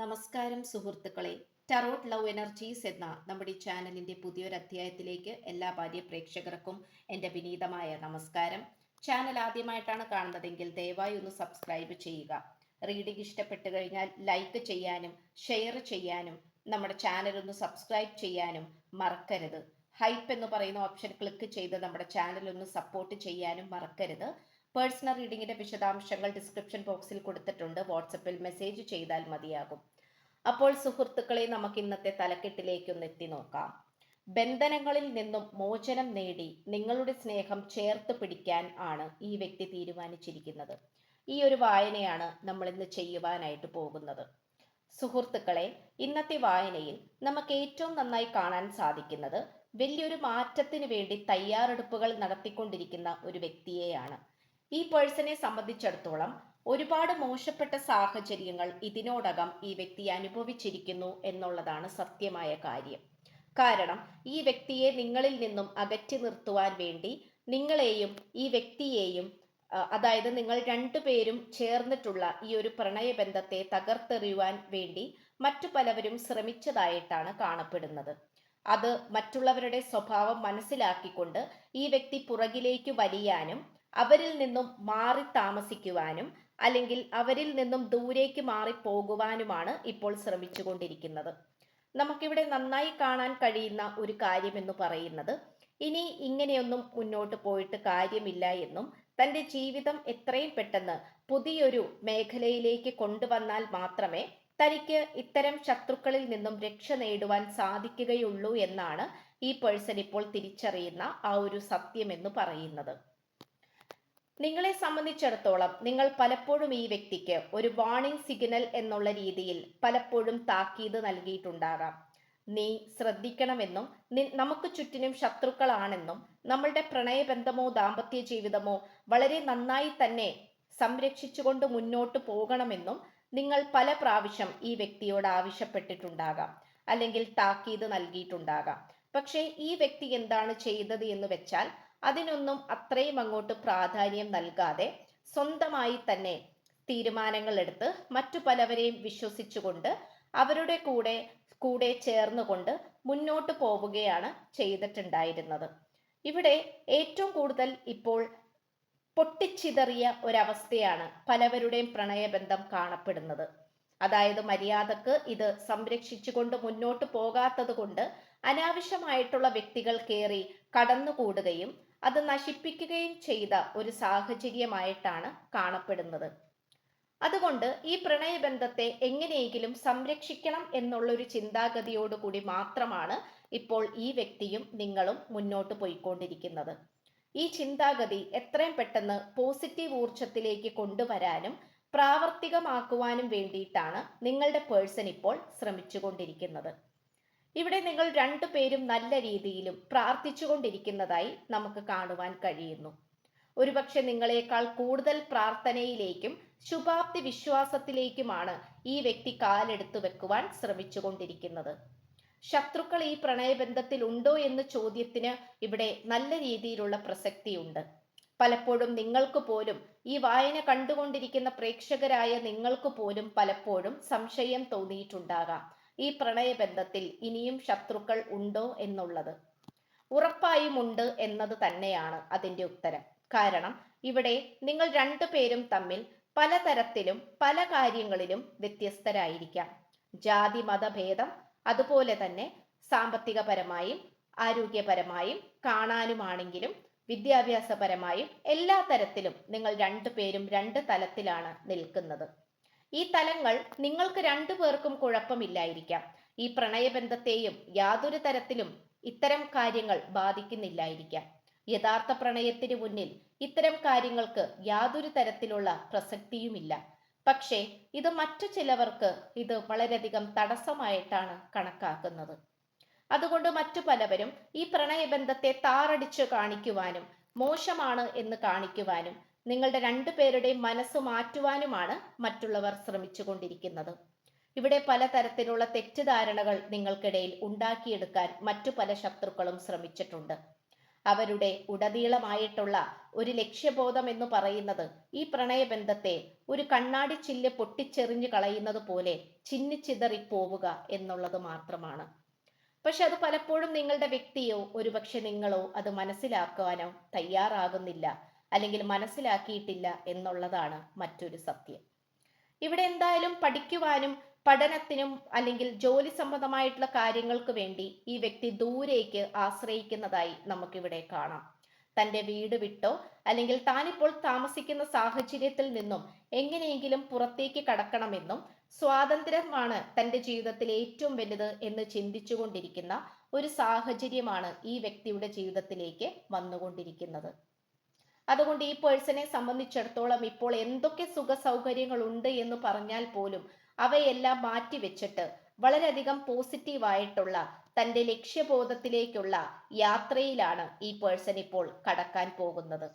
നമസ്കാരം സുഹൃത്തുക്കളെ. Tarot love energies എന്ന നമ്മുടെ ഈ ചാനലിന്റെ പുതിയൊരു അധ്യായത്തിലേക്ക് എല്ലാ ഭാര്യ പ്രേക്ഷകർക്കും എന്റെ വിനീതമായ നമസ്കാരം. ചാനൽ ആദ്യമായിട്ടാണ് കാണുന്നതെങ്കിൽ ദയവായി ഒന്ന് സബ്സ്ക്രൈബ് ചെയ്യുക. റീഡിംഗ് ഇഷ്ടപ്പെട്ടു കഴിഞ്ഞാൽ ലൈക്ക് ചെയ്യാനും ഷെയർ ചെയ്യാനും നമ്മുടെ ചാനൽ ഒന്ന് സബ്സ്ക്രൈബ് ചെയ്യാനും മറക്കരുത്. ഹൈപ്പ് എന്ന് പറയുന്ന ഓപ്ഷൻ ക്ലിക്ക് ചെയ്ത് നമ്മുടെ ചാനൽ ഒന്ന് സപ്പോർട്ട് ചെയ്യാനും മറക്കരുത്. പേഴ്സണൽ റീഡിങ്ങിന്റെ വിശദാംശങ്ങൾ ഡിസ്ക്രിപ്ഷൻ ബോക്സിൽ കൊടുത്തിട്ടുണ്ട്. വാട്സപ്പിൽ മെസ്സേജ് ചെയ്താൽ മതിയാകും. അപ്പോൾ സുഹൃത്തുക്കളെ നമുക്ക് ഇന്നത്തെ തലക്കെട്ടിലേക്ക് ഒന്ന് എത്തി നോക്കാം. ബന്ധനങ്ങളിൽ നിന്നും മോചനം നേടി നിങ്ങളുടെ സ്നേഹം ചേർത്ത് പിടിക്കാൻ ആണ് ഈ വ്യക്തി തീരുമാനിച്ചിരിക്കുന്നത്. ഈ ഒരു വായനയാണ് നമ്മൾ ഇന്ന് ചെയ്യുവാനായിട്ട് പോകുന്നത്. സുഹൃത്തുക്കളെ ഇന്നത്തെ വായനയിൽ നമുക്ക് ഏറ്റവും നന്നായി കാണാൻ സാധിക്കുന്നത് വലിയൊരു മാറ്റത്തിന് വേണ്ടി തയ്യാറെടുപ്പുകൾ നടത്തിക്കൊണ്ടിരിക്കുന്ന ഒരു വ്യക്തിയെയാണ് ഈ പേഴ്സണെ സംബന്ധിച്ചിടത്തോളം ഒരുപാട് മോശപ്പെട്ട സാഹചര്യങ്ങൾ ഇതിനോടകം ഈ വ്യക്തി അനുഭവിച്ചിരിക്കുന്നു എന്നുള്ളതാണ് സത്യമായ കാര്യം. കാരണം ഈ വ്യക്തിയെ നിങ്ങളിൽ നിന്നും അകറ്റി നിർത്തുവാൻ വേണ്ടി നിങ്ങളെയും ഈ വ്യക്തിയെയും അതായത് നിങ്ങൾ രണ്ടുപേരും ചേർന്നിട്ടുള്ള ഈ ഒരു പ്രണയബന്ധത്തെ തകർത്തെറിയുവാൻ വേണ്ടി മറ്റു പലവരും ശ്രമിച്ചതായിട്ടാണ് കാണപ്പെടുന്നത്. അത് മറ്റുള്ളവരുടെ സ്വഭാവം മനസ്സിലാക്കിക്കൊണ്ട് ഈ വ്യക്തി പുറകിലേക്ക് വലിയാനും അവരിൽ നിന്നും മാറി താമസിക്കുവാനും അല്ലെങ്കിൽ അവരിൽ നിന്നും ദൂരേക്ക് മാറി പോകുവാനുമാണ് ഇപ്പോൾ ശ്രമിച്ചുകൊണ്ടിരിക്കുന്നത്. നമുക്കിവിടെ നന്നായി കാണാൻ കഴിയുന്ന ഒരു കാര്യം എന്ന് പറയുന്നത് ഇനി ഇങ്ങനെയൊന്നും മുന്നോട്ട് പോയിട്ട് കാര്യമില്ല എന്നും തന്റെ ജീവിതം എത്രയും പെട്ടെന്ന് പുതിയൊരു മേഖലയിലേക്ക് കൊണ്ടുവന്നാൽ മാത്രമേ തനിക്ക് ഇത്തരം ശത്രുക്കളിൽ നിന്നും രക്ഷ നേടുവാൻ സാധിക്കുകയുള്ളൂ എന്നാണ് ഈ പേഴ്സൺ ഇപ്പോൾ തിരിച്ചറിയുന്ന ആ ഒരു സത്യം എന്ന് പറയുന്നത്. നിങ്ങളെ സംബന്ധിച്ചിടത്തോളം നിങ്ങൾ പലപ്പോഴും ഈ വ്യക്തിക്ക് ഒരു വാണിംഗ് സിഗ്നൽ എന്നുള്ള രീതിയിൽ പലപ്പോഴും താക്കീത് നൽകിയിട്ടുണ്ടാകാം. നീ ശ്രദ്ധിക്കണമെന്നും നമുക്ക് ചുറ്റിനും ശത്രുക്കളാണെന്നും നമ്മളുടെ പ്രണയബന്ധമോ ദാമ്പത്യ ജീവിതമോ വളരെ നന്നായി തന്നെ സംരക്ഷിച്ചുകൊണ്ട് മുന്നോട്ട് പോകണമെന്നും നിങ്ങൾ പല പ്രാവശ്യം ഈ വ്യക്തിയോട് ആവശ്യപ്പെട്ടിട്ടുണ്ടാകാം. അല്ലെങ്കിൽ താക്കീത് നൽകിയിട്ടുണ്ടാകാം. പക്ഷേ ഈ വ്യക്തി എന്താണ് ചെയ്തത് എന്ന് വെച്ചാൽ അതിനൊന്നും അത്രയും അങ്ങോട്ട് പ്രാധാന്യം നൽകാതെ സ്വന്തമായി തന്നെ തീരുമാനങ്ങൾ എടുത്ത് മറ്റു പലവരെയും വിശ്വസിച്ചുകൊണ്ട് അവരുടെ കൂടെ കൂടെ ചേർന്നുകൊണ്ട് മുന്നോട്ട് പോവുകയാണ് ചെയ്തിട്ടുണ്ടായിരുന്നത്. ഇവിടെ ഏറ്റവും കൂടുതൽ ഇപ്പോൾ പൊട്ടിച്ചിതറിയ ഒരവസ്ഥയാണ് പലവരുടെയും പ്രണയബന്ധം കാണപ്പെടുന്നത്. അതായത് മര്യാദയ്ക്ക് ഇത് സംരക്ഷിച്ചുകൊണ്ട് മുന്നോട്ട് പോകാത്തത് കൊണ്ട് അനാവശ്യമായിട്ടുള്ള വ്യക്തികൾ കയറി കടന്നുകൂടുകയും അത് നശിപ്പിക്കുകയും ചെയ്ത ഒരു സാഹചര്യമായിട്ടാണ് കാണപ്പെടുന്നത്. അതുകൊണ്ട് ഈ പ്രണയബന്ധത്തെ എങ്ങനെയെങ്കിലും സംരക്ഷിക്കണം എന്നുള്ളൊരു ചിന്താഗതിയോടുകൂടി മാത്രമാണ് ഇപ്പോൾ ഈ വ്യക്തിയും നിങ്ങളും മുന്നോട്ട് പോയിക്കൊണ്ടിരിക്കുന്നത്. ഈ ചിന്താഗതി എത്രയും പെട്ടെന്ന് പോസിറ്റീവ് ഊർജത്തിലേക്ക് കൊണ്ടുവരാനും പ്രാവർത്തികമാക്കുവാനും വേണ്ടിയിട്ടാണ് നിങ്ങളുടെ പേഴ്സൺ ഇപ്പോൾ ശ്രമിച്ചുകൊണ്ടിരിക്കുന്നത്. ഇവിടെ നിങ്ങൾ രണ്ടു പേരും നല്ല രീതിയിലും പ്രാർത്ഥിച്ചുകൊണ്ടിരിക്കുന്നതായി നമുക്ക് കാണുവാൻ കഴിയുന്നു. ഒരുപക്ഷെ നിങ്ങളെക്കാൾ കൂടുതൽ പ്രാർത്ഥനയിലേക്കും ശുഭാപ്തി വിശ്വാസത്തിലേക്കുമാണ് ഈ വ്യക്തി കാലെടുത്തു വെക്കുവാൻ ശ്രമിച്ചുകൊണ്ടിരിക്കുന്നത്. ശത്രുക്കൾ ഈ പ്രണയബന്ധത്തിൽ ഉണ്ടോ എന്ന ചോദ്യത്തിന് ഇവിടെ നല്ല രീതിയിലുള്ള പ്രസക്തിയുണ്ട്. പലപ്പോഴും നിങ്ങൾക്ക് പോലും ഈ വായന കണ്ടുകൊണ്ടിരിക്കുന്ന പ്രേക്ഷകരായ നിങ്ങൾക്ക് പോലും പലപ്പോഴും സംശയം തോന്നിയിട്ടുണ്ടാകാം. ഈ പ്രണയബന്ധത്തിൽ ഇനിയും ശത്രുക്കൾ ഉണ്ടോ എന്നുള്ളത്. ഉറപ്പായും ഉണ്ട് എന്നത് തന്നെയാണ് അതിന്റെ ഉത്തരം. കാരണം ഇവിടെ നിങ്ങൾ രണ്ടുപേരും തമ്മിൽ പലതരത്തിലും പല കാര്യങ്ങളിലും വ്യത്യസ്തരായിരിക്കാം. ജാതി മതഭേദം അതുപോലെ തന്നെ സാമ്പത്തികപരമായും ആരോഗ്യപരമായും കാണാനുമാണെങ്കിലും വിദ്യാഭ്യാസപരമായും എല്ലാ തരത്തിലും നിങ്ങൾ രണ്ടുപേരും രണ്ട് തലത്തിലാണ് നിൽക്കുന്നത്. ഈ തലങ്ങൾ നിങ്ങൾക്ക് രണ്ടു പേർക്കും കുഴപ്പമില്ലായിരിക്കാം. ഈ പ്രണയബന്ധത്തെയും യാതൊരു തരത്തിലും ഇത്തരം കാര്യങ്ങൾ ബാധിക്കുന്നില്ലായിരിക്കാം. യഥാർത്ഥ പ്രണയത്തിന് മുന്നിൽ ഇത്തരം കാര്യങ്ങൾക്ക് യാതൊരു തരത്തിലുള്ള പ്രസക്തിയുമില്ല. പക്ഷേ ഇത് മറ്റു ചിലവർക്ക് ഇത് വളരെയധികം തടസ്സമായിട്ടാണ് കണക്കാക്കുന്നത്. അതുകൊണ്ട് മറ്റു പലവരും ഈ പ്രണയബന്ധത്തെ താറടിച്ചു കാണിക്കുവാനും മോശമാണ് എന്ന് കാണിക്കുവാനും നിങ്ങളുടെ രണ്ടു പേരുടെയും മനസ്സ് മാറ്റുവാനുമാണ് മറ്റുള്ളവർ ശ്രമിച്ചുകൊണ്ടിരിക്കുന്നത്. ഇവിടെ പലതരത്തിലുള്ള തെറ്റിദ്ധാരണകൾ നിങ്ങൾക്കിടയിൽ ഉണ്ടാക്കിയെടുക്കാൻ മറ്റു പല ശത്രുക്കളും ശ്രമിച്ചിട്ടുണ്ട്. അവരുടെ ഉടനീളമായിട്ടുള്ള ഒരു ലക്ഷ്യബോധം എന്ന് പറയുന്നത് ഈ പ്രണയബന്ധത്തെ ഒരു കണ്ണാടി ചില്ല് പൊട്ടിച്ചെറിഞ്ഞു കളയുന്നത് പോലെ ചിന്നിച്ചിതറി പോവുക എന്നുള്ളത് മാത്രമാണ്. പക്ഷെ അത് പലപ്പോഴും നിങ്ങളുടെ വ്യക്തിയോ ഒരുപക്ഷെ നിങ്ങളോ അത് മനസ്സിലാക്കുവാനോ തയ്യാറാകുന്നില്ല. അല്ലെങ്കിൽ മനസ്സിലാക്കിയിട്ടില്ല എന്നുള്ളതാണ് മറ്റൊരു സത്യം. ഇവിടെ എന്തായാലും പഠിക്കുവാനും പഠനത്തിനും അല്ലെങ്കിൽ ജോലി സംബന്ധമായിട്ടുള്ള കാര്യങ്ങൾക്ക് വേണ്ടി ഈ വ്യക്തി ദൂരേക്ക് ആശ്രയിക്കുന്നതായി നമുക്കിവിടെ കാണാം. തന്റെ വീട് വിട്ടോ അല്ലെങ്കിൽ താനിപ്പോൾ താമസിക്കുന്ന സാഹചര്യത്തിൽ നിന്നും എങ്ങനെയെങ്കിലും പുറത്തേക്ക് കടക്കണമെന്നും സ്വാതന്ത്ര്യമാണ് തന്റെ ജീവിതത്തിൽ ഏറ്റവും വലുത് എന്ന് ചിന്തിച്ചുകൊണ്ടിരിക്കുന്ന ഒരു സാഹചര്യമാണ് ഈ വ്യക്തിയുടെ ജീവിതത്തിലേക്ക് വന്നുകൊണ്ടിരിക്കുന്നത്. അതുകൊണ്ട് ഈ പേഴ്സണെ സംബന്ധിച്ചിടത്തോളം ഇപ്പോൾ എന്തൊക്കെ സുഖ സൗകര്യങ്ങളുണ്ട് എന്ന് പറഞ്ഞാൽ പോലും അവയെല്ലാം മാറ്റിവെച്ചിട്ട് വളരെയധികം പോസിറ്റീവായിട്ടുള്ള തന്റെ ലക്ഷ്യബോധത്തിലേക്കുള്ള യാത്രയിലാണ് ഈ പേഴ്സൺ ഇപ്പോൾ കടക്കാൻ പോകുന്നത്.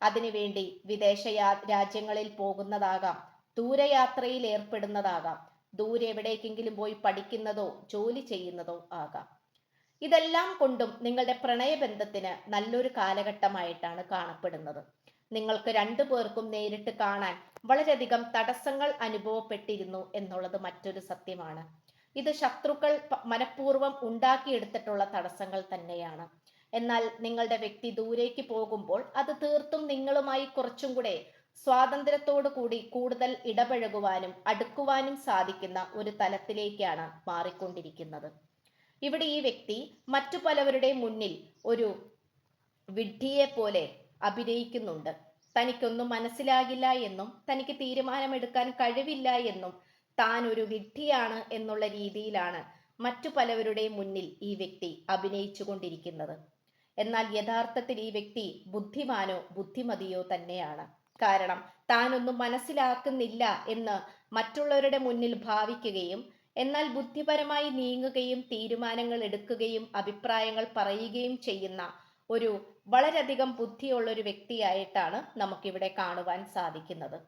അതിനുവേണ്ടി വിദേശ രാജ്യങ്ങളിൽ പോകുന്നതാകാം ദൂരയാത്രയിൽ ഏർപ്പെടുന്നതാകാം ദൂരെ എവിടേക്കെങ്കിലും പോയി പഠിക്കുന്നതോ ജോലി ചെയ്യുന്നതോ ആകാം. ഇതെല്ലാം കൊണ്ടും നിങ്ങളുടെ പ്രണയബന്ധത്തിന് നല്ലൊരു കാലഘട്ടമായിട്ടാണ് കാണപ്പെടുന്നത്. നിങ്ങൾക്ക് രണ്ടു പേർക്കും നേരിട്ട് കാണാൻ വളരെയധികം തടസ്സങ്ങൾ അനുഭവപ്പെട്ടിരുന്നു എന്നുള്ളത് മറ്റൊരു സത്യമാണ്. ഇത് ശത്രുക്കൾ മനഃപൂർവം ഉണ്ടാക്കിയെടുത്തിട്ടുള്ള തടസ്സങ്ങൾ തന്നെയാണ്. എന്നാൽ നിങ്ങളുടെ വ്യക്തി ദൂരേക്ക് പോകുമ്പോൾ അത് തീർത്തും നിങ്ങളുമായി കുറച്ചും കൂടെ സ്വാതന്ത്ര്യത്തോടു കൂടി കൂടുതൽ ഇടപഴകുവാനും അടുക്കുവാനും സാധിക്കുന്ന ഒരു തലത്തിലേക്കാണ് മാറിക്കൊണ്ടിരിക്കുന്നത്. ഇവിടെ ഈ വ്യക്തി മറ്റു പലവരുടെ മുന്നിൽ ഒരു വിഡ്ഢിയെ പോലെ അഭിനയിക്കുന്നുണ്ട്. തനിക്കൊന്നും മനസ്സിലാകില്ല എന്നും തനിക്ക് തീരുമാനമെടുക്കാൻ കഴിവില്ല എന്നും താൻ ഒരു വിഡ്ഢിയാണ് എന്നുള്ള രീതിയിലാണ് മറ്റു പലവരുടെ മുന്നിൽ ഈ വ്യക്തി അഭിനയിച്ചു കൊണ്ടിരിക്കുന്നത് എന്നാൽ യഥാർത്ഥത്തിൽ ഈ വ്യക്തി ബുദ്ധിമാനോ ബുദ്ധിമതിയോ തന്നെയാണ്. കാരണം താനൊന്നും മനസ്സിലാക്കുന്നില്ല എന്ന് മറ്റുള്ളവരുടെ മുന്നിൽ ഭാവിക്കുകയും എന്നാൽ ബുദ്ധിപരമായി നീങ്ങുകയും തീരുമാനങ്ങൾ എടുക്കുകയും അഭിപ്രായങ്ങൾ പറയുകയും ചെയ്യുന്ന ഒരു വളരെയധികം ബുദ്ധിയുള്ള ഒരു വ്യക്തിയായിട്ടാണ് നമുക്കിവിടെ കാണുവാൻ സാധിക്കുന്നത്.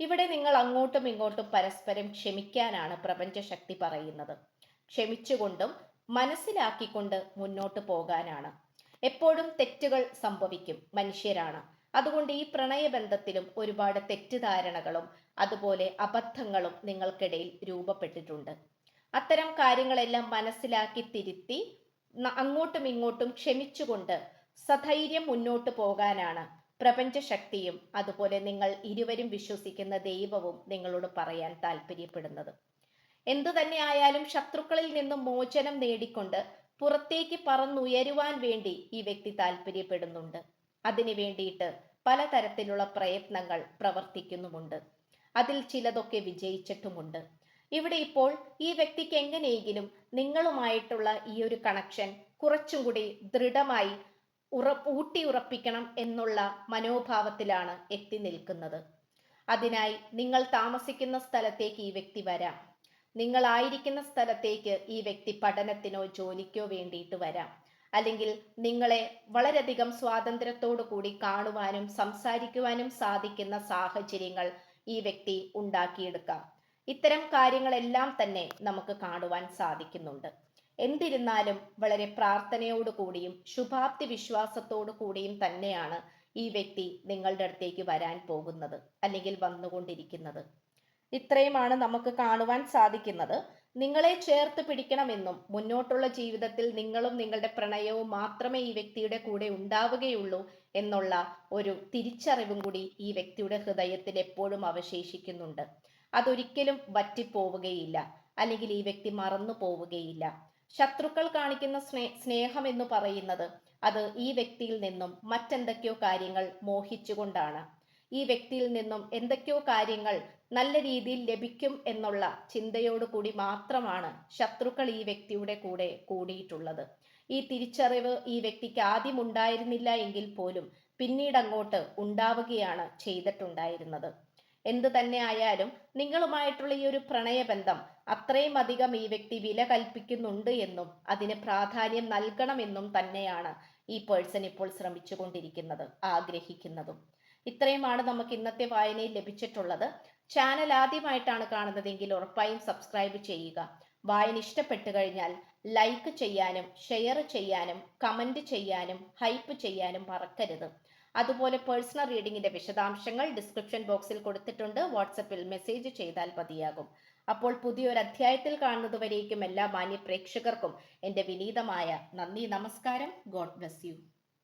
ഇവിടെ നിങ്ങൾ അങ്ങോട്ടും ഇങ്ങോട്ടും പരസ്പരം ക്ഷമിക്കാനാണ് പ്രപഞ്ചശക്തി പറയുന്നത്. ക്ഷമിച്ചുകൊണ്ടും മനസ്സിലാക്കിക്കൊണ്ട് മുന്നോട്ട് പോകാനാണ്. എപ്പോഴും തെറ്റുകൾ സംഭവിക്കും. മനുഷ്യരാണ്. അതുകൊണ്ട് ഈ പ്രണയബന്ധത്തിലും ഒരുപാട് തെറ്റിദ്ധാരണകളും അതുപോലെ അബദ്ധങ്ങളും നിങ്ങൾക്കിടയിൽ രൂപപ്പെട്ടിട്ടുണ്ട്. അത്തരം കാര്യങ്ങളെല്ലാം മനസ്സിലാക്കി തിരുത്തി അങ്ങോട്ടും ഇങ്ങോട്ടും ക്ഷമിച്ചുകൊണ്ട് സധൈര്യം മുന്നോട്ട് പോകാനാണ് പ്രപഞ്ചശക്തിയും അതുപോലെ നിങ്ങൾ ഇരുവരും വിശ്വസിക്കുന്ന ദൈവവും നിങ്ങളോട് പറയാൻ താല്പര്യപ്പെടുന്നത് എന്തു തന്നെ ആയാലും ശത്രുക്കളിൽ നിന്നും മോചനം നേടിക്കൊണ്ട് പുറത്തേക്ക് പറന്നുയരുവാൻ വേണ്ടി ഈ വ്യക്തി താല്പര്യപ്പെടുന്നുണ്ട് അതിനു വേണ്ടിയിട്ട് പലതരത്തിലുള്ള പ്രയത്നങ്ങൾ പ്രവർത്തിക്കുന്നുമുണ്ട്. അതിൽ ചിലതൊക്കെ വിജയിച്ചിട്ടുമുണ്ട്. ഇവിടെ ഇപ്പോൾ ഈ വ്യക്തിക്ക് എങ്ങനെയെങ്കിലും നിങ്ങളുമായിട്ടുള്ള ഈ ഒരു കണക്ഷൻ കുറച്ചും കൂടി ദൃഢമായി ഉറ ഊട്ടിയുറപ്പിക്കണം എന്നുള്ള മനോഭാവത്തിലാണ് എത്തി നിൽക്കുന്നത്. അതിനായി നിങ്ങൾ താമസിക്കുന്ന സ്ഥലത്തേക്ക് ഈ വ്യക്തി വരാം. നിങ്ങളായിരിക്കുന്ന സ്ഥലത്തേക്ക് ഈ വ്യക്തി പഠനത്തിനോ ജോലിക്കോ വേണ്ടിയിട്ട് വരാം. അല്ലെങ്കിൽ നിങ്ങളെ വളരെയധികം സ്വാതന്ത്ര്യത്തോടു കൂടി കാണുവാനും സംസാരിക്കുവാനും സാധിക്കുന്ന സാഹചര്യങ്ങൾ ഈ വ്യക്തി ഉണ്ടാക്കിയെടുക്കാം. ഇത്തരം കാര്യങ്ങളെല്ലാം തന്നെ നമുക്ക് കാണുവാൻ സാധിക്കുന്നുണ്ട്. എന്തിരുന്നാലും വളരെ പ്രാർത്ഥനയോടുകൂടിയും ശുഭാപ്തി വിശ്വാസത്തോടു കൂടിയും തന്നെയാണ് ഈ വ്യക്തി നിങ്ങളുടെ അടുത്തേക്ക് വരാൻ പോകുന്നത് അല്ലെങ്കിൽ വന്നുകൊണ്ടിരിക്കുന്നത്. ഇത്രയുമാണ് നമുക്ക് കാണുവാൻ സാധിക്കുന്നത്. നിങ്ങളെ ചേർത്ത് പിടിക്കണമെന്നും മുന്നോട്ടുള്ള ജീവിതത്തിൽ നിങ്ങളും നിങ്ങളുടെ പ്രണയവും മാത്രമേ ഈ വ്യക്തിയുടെ കൂടെ ഉണ്ടാവുകയുള്ളൂ എന്നുള്ള ഒരു തിരിച്ചറിവും കൂടി ഈ വ്യക്തിയുടെ ഹൃദയത്തിൽ എപ്പോഴും അവശേഷിക്കുന്നുണ്ട്. അതൊരിക്കലും വറ്റിപ്പോവുകയില്ല. അല്ലെങ്കിൽ ഈ വ്യക്തി മറന്നു പോവുകയില്ല. ശത്രുക്കൾ കാണിക്കുന്ന സ്നേ സ്നേഹം എന്ന് പറയുന്നത് അത് ഈ വ്യക്തിയിൽ നിന്നും മറ്റെന്തൊക്കെയോ കാര്യങ്ങൾ മോഹിച്ചുകൊണ്ടാണ്. ഈ വ്യക്തിയിൽ നിന്നും എന്തൊക്കെയോ കാര്യങ്ങൾ നല്ല രീതിയിൽ ലഭിക്കും എന്നുള്ള ചിന്തയോടു കൂടി മാത്രമാണ് ശത്രുക്കൾ ഈ വ്യക്തിയുടെ കൂടെ കൂടിയിട്ടുള്ളത്. ഈ തിരിച്ചറിവ് ഈ വ്യക്തിക്ക് ആദ്യം ഉണ്ടായിരുന്നില്ല എങ്കിൽ പോലും പിന്നീട് അങ്ങോട്ട് ഉണ്ടാവുകയാണ് ചെയ്തിട്ടുണ്ടായിരുന്നത്. എന്തു തന്നെ ആയാലും നിങ്ങളുമായിട്ടുള്ള ഈ ഒരു പ്രണയബന്ധം അത്രയും അധികം ഈ വ്യക്തി വില കൽപ്പിക്കുന്നുണ്ട് എന്നും അതിന് പ്രാധാന്യം നൽകണമെന്നും തന്നെയാണ് ഈ പേഴ്സൺ ഇപ്പോൾ ശ്രമിച്ചുകൊണ്ടിരിക്കുന്നത് ആഗ്രഹിക്കുന്നതും. ഇത്രയുമാണ് നമുക്ക് ഇന്നത്തെ വായനയിൽ ലഭിച്ചിട്ടുള്ളത്. ചാനൽ ആദ്യമായിട്ടാണ് കാണുന്നതെങ്കിൽ ഉറപ്പായും സബ്സ്ക്രൈബ് ചെയ്യുക. വായന ഇഷ്ടപ്പെട്ടു കഴിഞ്ഞാൽ ലൈക്ക് ചെയ്യാനും ഷെയർ ചെയ്യാനും കമന്റ് ചെയ്യാനും ഹൈപ്പ് ചെയ്യാനും മറക്കരുത്. അതുപോലെ പേഴ്സണൽ റീഡിങ്ങിന്റെ വിശദാംശങ്ങൾ ഡിസ്ക്രിപ്ഷൻ ബോക്സിൽ കൊടുത്തിട്ടുണ്ട്. വാട്സപ്പിൽ മെസ്സേജ് ചെയ്താൽ മതിയാകും. അപ്പോൾ പുതിയൊരു അധ്യായത്തിൽ കാണുന്നതുവരേക്കും എല്ലാ മാന്യ പ്രേക്ഷകർക്കും എന്റെ വിനീതമായ നന്ദി നമസ്കാരം. God bless you